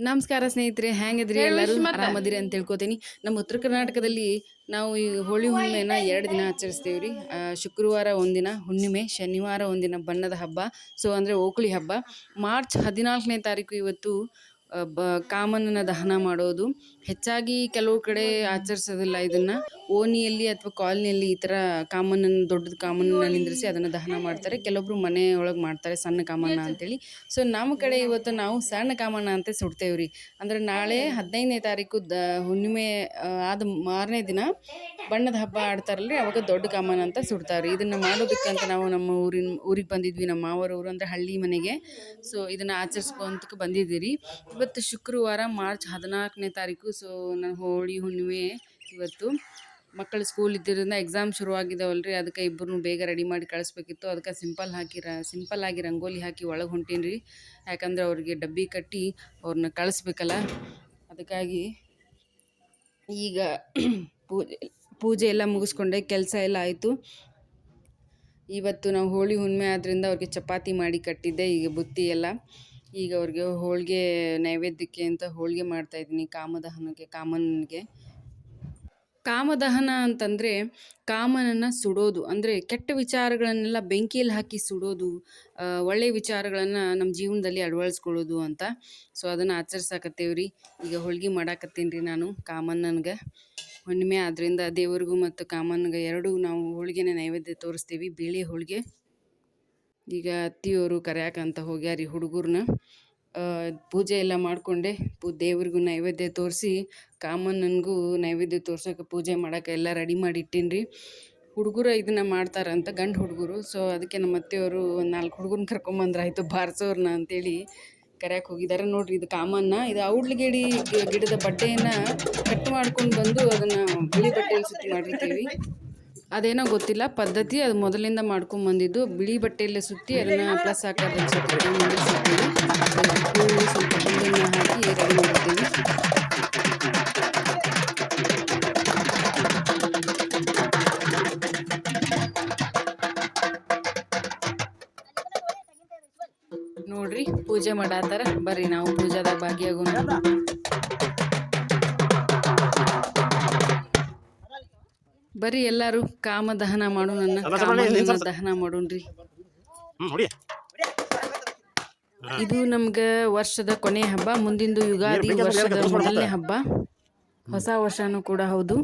ನಮಸ್ಕಾರ ಸ್ನೇಹಿತರೆ ಹೆಂಗಿದ್ರಿ? ಎಲ್ಲರೂ ಆರಾಮದಿರಿ ಅಂತ ತಿಳ್ಕೊತೀನಿ. ನಮ್ಮ ಉತ್ತರ ಕರ್ನಾಟಕದಲ್ಲಿ ನಾವು ಈ ಹೋಳಿ ಹುಣ್ಣಿಮೆನ ಎರಡು ದಿನ ಆಚರಿಸ್ತೀವಿ ರೀ ಶುಕ್ರವಾರ ಒಂದಿನ ಹುಣ್ಣಿಮೆ ಶನಿವಾರ ಒಂದಿನ ಬಣ್ಣದ ಹಬ್ಬ ಸೊ ಅಂದರೆ ಓಕುಳಿ ಹಬ್ಬ. ಮಾರ್ಚ್ ಹದಿನಾಲ್ಕನೇ ತಾರೀಕು ಇವತ್ತು ಬ ಕಾಮನನ ದಹನ ಮಾಡೋದು. ಹೆಚ್ಚಾಗಿ ಕೆಲವು ಕಡೆ ಆಚರಿಸೋದಿಲ್ಲ ಇದನ್ನು. ಓಣಿಯಲ್ಲಿ ಅಥವಾ ಕಾಲನಿಯಲ್ಲಿ ಈ ಥರ ಕಾಮನನ್ನು ದೊಡ್ಡದು ಕಾಮನನ್ನ ನಿಂದ್ರಿಸಿ ಅದನ್ನು ದಹನ ಮಾಡ್ತಾರೆ. ಕೆಲವೊಬ್ರು ಮನೆ ಒಳಗೆ ಮಾಡ್ತಾರೆ ಸಣ್ಣ ಕಾಮನ ಅಂತೇಳಿ. ಸೊ ನಮ್ಮ ಕಡೆ ಇವತ್ತು ನಾವು ಸಣ್ಣ ಕಾಮನ ಅಂತ ಸುಡ್ತೇವೆ ರೀ. ಅಂದ್ರೆ ನಾಳೆ ಹದಿನೈದನೇ ತಾರೀಕು ದ ಹುಣ್ಣಿಮೆ ಆದ ಮಾರನೇ ದಿನ ಬಣ್ಣದ ಹಬ್ಬ ಆಡ್ತಾರಲ್ರಿ ಅವಾಗ ದೊಡ್ಡ ಕಾಮನ ಅಂತ ಸುಡ್ತಾರೆ ಇದನ್ನು ಮಾಡೋದಕ್ಕಂತ ನಾವು ನಮ್ಮ ಊರಿನ ಊರಿಗೆ ಬಂದಿದ್ವಿ ನಮ್ಮ ಮಾವರ ಊರು ಅಂದರೆ ಹಳ್ಳಿ ಮನೆಗೆ. ಸೊ ಇದನ್ನು ಆಚರಿಸ್ಕೊಂತ ಬಂದಿದ್ದೀರಿ. ಇವತ್ತು ಶುಕ್ರವಾರ ಮಾರ್ಚ್ ಹದಿನಾಲ್ಕನೇ ತಾರೀಕು, ಸೊ ನಾನು ಹೋಳಿ, ಹುಣ್ಣಿಮೆ ಇವತ್ತು. ಮಕ್ಕಳು ಸ್ಕೂಲ್ ಇದ್ದಿದ್ದರಿಂದ ಎಕ್ಸಾಮ್ ಶುರುವಾಗಿದ್ದಾವಲ್ರಿ ಅದಕ್ಕೆ ಇಬ್ಬರನ್ನೂ ಬೇಗ ರೆಡಿ ಮಾಡಿ ಕಳಿಸ್ಬೇಕಿತ್ತು. ಅದಕ್ಕೆ ಸಿಂಪಲ್ ಹಾಕಿ ರ ಸಿಂಪಲ್ ಆಗಿ ರಂಗೋಲಿ ಹಾಕಿ ಒಳಗೆ ಹೊಂಟೀನಿ ರೀ ಯಾಕಂದ್ರೆ ಅವ್ರಿಗೆ ಡಬ್ಬಿ ಕಟ್ಟಿ ಅವ್ರನ್ನ ಕಳಿಸ್ಬೇಕಲ್ಲ, ಅದಕ್ಕಾಗಿ ಈಗ ಪೂಜೆ ಪೂಜೆ ಎಲ್ಲ ಮುಗಿಸ್ಕೊಂಡೆ, ಕೆಲಸ ಎಲ್ಲ ಆಯಿತು. ಇವತ್ತು ನಾವು ಹೋಳಿ, ಹುಣ್ಣಿಮೆ ಆದ್ದರಿಂದ ಅವ್ರಿಗೆ ಚಪಾತಿ ಮಾಡಿ ಕಟ್ಟಿದ್ದೆ, ಈಗ ಬುತ್ತಿ ಎಲ್ಲ. ಈಗ ಅವ್ರಿಗೆ ಹೋಳಿಗೆ ನೈವೇದ್ಯಕ್ಕೆ ಅಂತ ಹೋಳಿಗೆ ಮಾಡ್ತಾ ಇದ್ದೀನಿ, ಕಾಮದಹನಕ್ಕೆ, ಕಾಮನಿಗೆ. ಕಾಮದಹನ ಅಂತಂದರೆ ಕಾಮನನ್ನು ಸುಡೋದು, ಅಂದರೆ ಕೆಟ್ಟ ವಿಚಾರಗಳನ್ನೆಲ್ಲ ಬೆಂಕಿಯಲ್ಲಿ ಹಾಕಿ ಸುಡೋದು ಒಳ್ಳೆಯ ವಿಚಾರಗಳನ್ನು ನಮ್ಮ ಜೀವನದಲ್ಲಿ ಅಳವಡಿಸ್ಕೊಳ್ಳೋದು ಅಂತ. ಸೊ ಅದನ್ನು ಆಚರಿಸಾಕತ್ತೇವೆ ರೀ. ಈಗ ಹೋಳ್ಗೆ ಮಾಡಾಕತ್ತೀನಿ ರೀ ನಾನು ಕಾಮಣ್ಣನ್ಗೆ. ಹುಣ್ಣಿಮೆ ಆದ್ದರಿಂದ ದೇವರಿಗೂ ಮತ್ತು ಕಾಮನ್ಗೆ ಎರಡೂ ನಾವು ಹೋಳಿಗೆನ ನೈವೇದ್ಯ ತೋರಿಸ್ತೀವಿ, ಬೇಳೆ ಹೋಳಿಗೆ. ಈಗ ಅತ್ತಿಯವರು ಕರ್ಯಾಕಂತ ಹೋಗ್ಯಾರಿ ಹುಡುಗರನ್ನ ಪೂಜೆ ಎಲ್ಲ ಮಾಡಿಕೊಂಡೆ. ಪೂ, ದೇವ್ರಿಗೂ ನೈವೇದ್ಯ ತೋರಿಸಿ ಕಾಮಣ್ಣನಿಗೂ ನೈವೇದ್ಯ ತೋರ್ಸೋಕೆ ಪೂಜೆ ಮಾಡೋಕೆ ಎಲ್ಲ ರೆಡಿ ಮಾಡಿ ಇಟ್ಟೀನಿ ರೀ ಹುಡುಗರು ಇದನ್ನು ಮಾಡ್ತಾರಂತ ಗಂಡು ಹುಡುಗರು. ಸೊ ಅದಕ್ಕೆ ನಮ್ಮ ಅತ್ತೆಯವರು ಒಂದು ನಾಲ್ಕು ಹುಡುಗರನ್ನ ಕರ್ಕೊಂಬಂದ್ರಾಯ್ತು ಬಾರಿಸೋರ್ನ ಅಂತೇಳಿ ಕರ್ಯಾಕೆ ಹೋಗಿದ್ದಾರೆ ನೋಡಿರಿ ಇದು ಕಾಮನ್ನ ಇದು ಔಡ್ಲಗೇಡಿ ಗಿಡದ ಬಟ್ಟೆಯನ್ನು ಕಟ್ ಮಾಡ್ಕೊಂಡು ಬಂದು ಅದನ್ನು ಬಿಳಿ ಬಟ್ಟೆಯಲ್ಲಿ ಸುತ್ತಿ ಮಾಡಿರ್ತೀವಿ. ಅದೇನೋ ಗೊತ್ತಿಲ್ಲ, ಪದ್ಧತಿ ಅದು ಮೊದಲಿಂದ ಮಾಡ್ಕೊಂಡ್ ಬಂದಿದ್ದು. ಬಿಳಿ ಬಟ್ಟೆಯಲ್ಲೇ ಸುತ್ತಿ ಅದನ್ನು ಪ್ಲಸ್ ಸ್ವಲ್ಪ ಹಾಕಿ ನೋಡ್ರಿ, ಪೂಜೆ ಮಾಡಾತಾರ ಬರ್ರಿ, ನಾವು ಪೂಜಾದಾಗ ಭಾಗಿಯಾಗೋಣ. ಬರ್ರಿ ಎಲ್ಲಾರು ಕಾಮ ದಹನ ಮಾಡೋಣ ನನ್ನ ದಹನ ಮಾಡೋಣ್ರಿ. ಇದು ನಮ್ಗ ವರ್ಷದ ಕೊನೆ ಹಬ್ಬ ಮುಂದಿಂದು ಯುಗಾದಿ ವರ್ಷದ ಮೊದಲನೇ ಹಬ್ಬ. ಹೊಸ ವರ್ಷನೂ ಕೂಡ ಹೌದು.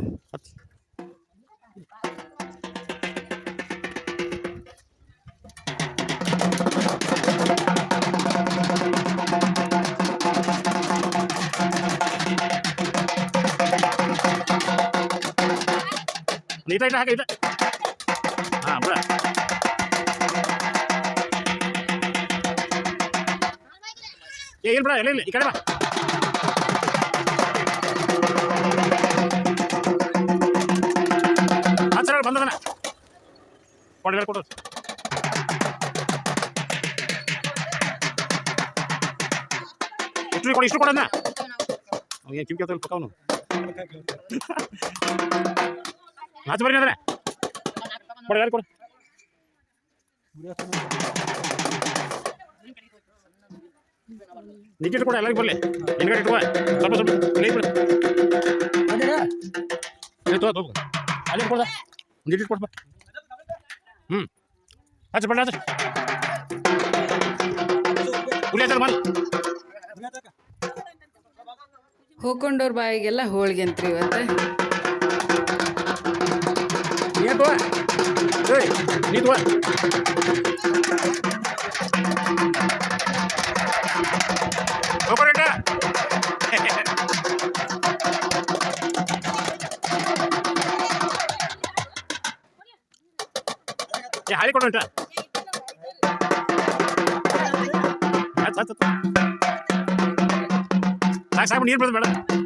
ನೀಟಾಗಿ ಹಾಕಿ ಇದೆ ಹಾಂ ಬಿಡ ಏ ಬಿಡ ಇಲ್ಲ ಇಲ್ಲ ಈ ಕಡೆ ಬಾ ಹಾಂ ಸರ್ ಬಂದದನ ಕೊಡಿ ಕೊಡು ಇಷ್ಟು ಕೊಡಿ ಇಷ್ಟು ಕೊಡೋಣ ಏನು ಕೇಳ್ತಾನೆ ಪಕ್ಕ ಅವನು ಆಚೆ ಬರ್ರಿ ಅಂದ್ರೆ. ಕೊಡಿ, ಯಾರು ಕೊಡು. ಕೊಡ, ಎಲ್ಲರಿಗೂ ಬರಲಿ ಹಿಂದ್ಗಡೆ ಇಟ್ಕೋ ಸ್ವಲ್ಪ ಸ್ವಲ್ಪ ಇಲ್ಲಿ ಬಿಡು ತಗೋ ಅಲ್ಲಿ ಕೊಡ ನಿಟ್ಟಿಟ್ಟು ಕೊಡ್ಬ ಹ್ಞೂ ಆಚೆ ಉರಿ ಆಚೆ ಬಂದು. ಹೋಗ್ಕೊಂಡವ್ರ ಬಾಯಿಗೆಲ್ಲ ಹೋಳಿಗೆ ಅಂತ್ರಿ ಇವತ್ತು. ด้วยเฮ้ยนี่ด้วยโอ้ก็ได้อย่าหายคนอื่นจ้ะใส่ใส่ใส่มันยืนไปเลย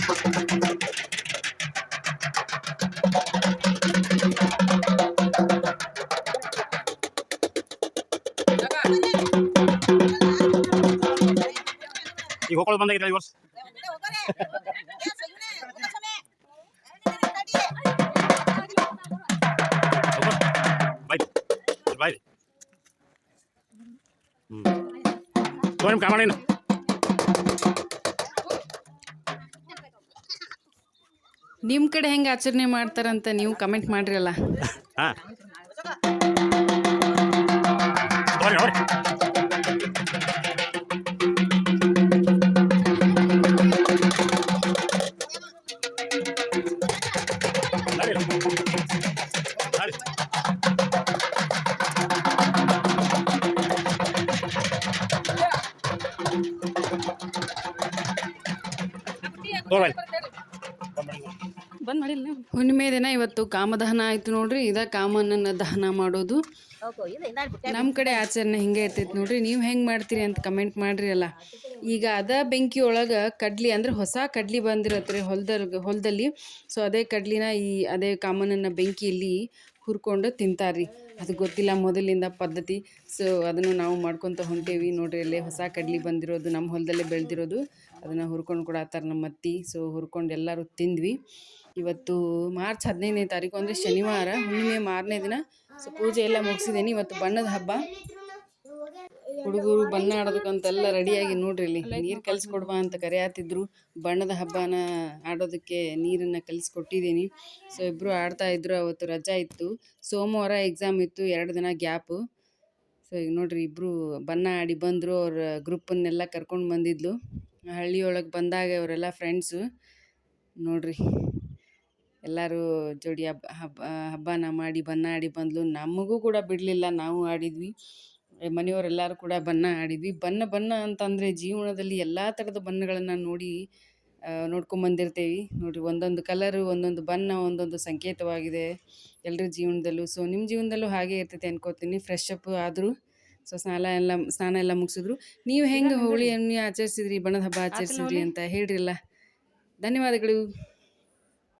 ಬೇಡ ಗೋಕುಳ ಬಂದಾಗಿದೆ ಈ ವರ್ಷ. ಬಾಯ್ ಬಾಯ್ ಹ್ಞೂ ನಿಮ್ಮ ಕಡೆ ಹೆಂಗೆ ಆಚರಣೆ ಮಾಡ್ತಾರಂತ ನೀವು ಕಮೆಂಟ್ ಮಾಡಿರಲ್ಲ ಹಾಂ. ಹುಣ್ಣಿಮೆ ದಿನ ಇವತ್ತು ಕಾಮದಹನ ಆಯ್ತು ನೋಡ್ರಿ ಇದ ಕಾಮನನ್ನ ದಹನ ಮಾಡೋದು. ನಮ್ಮ ಕಡೆ ಆಚರಣೆ ಹಿಂಗೆ ಇರ್ತೈತಿ ನೋಡ್ರಿ ನೀವು ಹೆಂಗೆ ಮಾಡ್ತೀರಿ ಅಂತ ಕಮೆಂಟ್ ಮಾಡ್ರಿ ಅಲ್ಲ. ಈಗ ಅದ ಬೆಂಕಿ ಒಳಗ ಕಡ್ಲಿ ಅಂದ್ರೆ ಹೊಸ ಕಡ್ಲಿ ಬಂದಿರತ್ತೆ ರೀ ಹೊಲದಲ್ಲಿ. ಹೊಲದಲ್ಲಿ ಸೊ ಅದೇ ಕಡ್ಲಿನ ಈ ಅದೇ ಕಾಮನನ್ನ ಬೆಂಕಿಯಲ್ಲಿ ಹುರ್ಕೊಂಡು ತಿಂತಾರ್ರಿ. ಅದು ಗೊತ್ತಿಲ್ಲ ಮೊದಲಿಂದ ಪದ್ಧತಿ. ಸೊ ಅದನ್ನು ನಾವು ಮಾಡ್ಕೊತ ಹೊಂಟೇವಿ. ನೋಡಿರಿ, ಅಲ್ಲೇ ಹೊಸ ಕಡ್ಲಿ ಬಂದಿರೋದು, ನಮ್ಮ ಹೊಲದಲ್ಲೇ ಬೆಳೆದಿರೋದು. ಅದನ್ನು ಹುರ್ಕೊಂಡು ಕೊಡತ್ತಾರ ನಮ್ಮ ಅತ್ತಿ. ಸೊ ಹುರ್ಕೊಂಡು ಎಲ್ಲರೂ ತಿಂದ್ವಿ. ಇವತ್ತು ಮಾರ್ಚ್ ಹದಿನೈದನೇ ತಾರೀಕು ಅಂದರೆ ಶನಿವಾರ. ಹುಣ್ಣಿಮೆ ಮಾರನೇ ದಿನ. ಸೊ ಪೂಜೆ ಎಲ್ಲ ಮುಗಿಸಿದ್ದೀನಿ ಇವತ್ತು ಬಣ್ಣದ ಹಬ್ಬ. ಹುಡುಗರು ಬಣ್ಣ ಆಡೋದಕ್ಕಂತೆಲ್ಲ ರೆಡಿಯಾಗಿ ನೋಡ್ರಿ ಇಲ್ಲಿ ನೀರು ಕಲಿಸ್ಕೊಡ್ಬಾ ಅಂತ ಕರೆಯಾತಿದ್ರು. ಬಣ್ಣದ ಹಬ್ಬನ ಆಡೋದಕ್ಕೆ ನೀರನ್ನು ಕಲಿಸ್ಕೊಟ್ಟಿದ್ದೀನಿ ಸೊ ಇಬ್ಬರು ಆಡ್ತಾ ಇದ್ರು ಅವತ್ತು ರಜಾ ಇತ್ತು. ಸೋಮವಾರ ಎಕ್ಸಾಮ್ ಇತ್ತು ಎರಡು ದಿನ ಗ್ಯಾಪು ಸೊ ಈಗ ನೋಡ್ರಿ ಇಬ್ಬರು ಬಣ್ಣ ಆಡಿ ಬಂದರು ಅವ್ರ ಗ್ರೂಪನ್ನೆಲ್ಲ ಕರ್ಕೊಂಡು ಬಂದಿದ್ಲು. ಹಳ್ಳಿಯೊಳಗೆ ಬಂದಾಗ ಅವರೆಲ್ಲ ಫ್ರೆಂಡ್ಸು ನೋಡ್ರಿ ಎಲ್ಲರೂ ಜೋಡಿ ಹಬ್ಬ ಹಬ್ಬ ಹಬ್ಬನ ಮಾಡಿ ಬಣ್ಣ ಆಡಿ ಬಂದ್ಲು. ನಮಗೂ ಕೂಡ ಬಿಡಲಿಲ್ಲ ನಾವು ಆಡಿದ್ವಿ. ಮನೆಯವರೆಲ್ಲರೂ ಕೂಡ ಬಣ್ಣ ಆಡಿದ್ವಿ. ಬಣ್ಣ ಬಣ್ಣ ಅಂತಂದರೆ ಜೀವನದಲ್ಲಿ ಎಲ್ಲ ಥರದ ಬಣ್ಣಗಳನ್ನು ನೋಡಿ ನೋಡ್ಕೊಂಬಂದಿರ್ತೇವೆ ನೋಡಿರಿ ಒಂದೊಂದು ಕಲರು ಒಂದೊಂದು ಬಣ್ಣ ಒಂದೊಂದು ಸಂಕೇತವಾಗಿದೆ ಎಲ್ಲರ ಜೀವನದಲ್ಲೂ. ಸೊ ನಿಮ್ಮ ಜೀವನದಲ್ಲೂ ಹಾಗೆ ಇರ್ತೈತೆ ಅನ್ಕೋತೀನಿ. ಫ್ರೆಶ್ ಅಪ್ ಆದರೂ ಸೊ ಸ್ನಾನ ಎಲ್ಲ ಸ್ನಾನ ಎಲ್ಲ ಮುಗಿಸಿದ್ರು. ನೀವು ಹೆಂಗೆ ಹೋಳಿಯನ್ನು ಆಚರಿಸಿದ್ರಿ ಬಣ್ಣದ ಹಬ್ಬ ಆಚರಿಸಿದ್ರಿ ಅಂತ ಹೇಳ್ರಿಲ್ಲ. ಧನ್ಯವಾದಗಳು.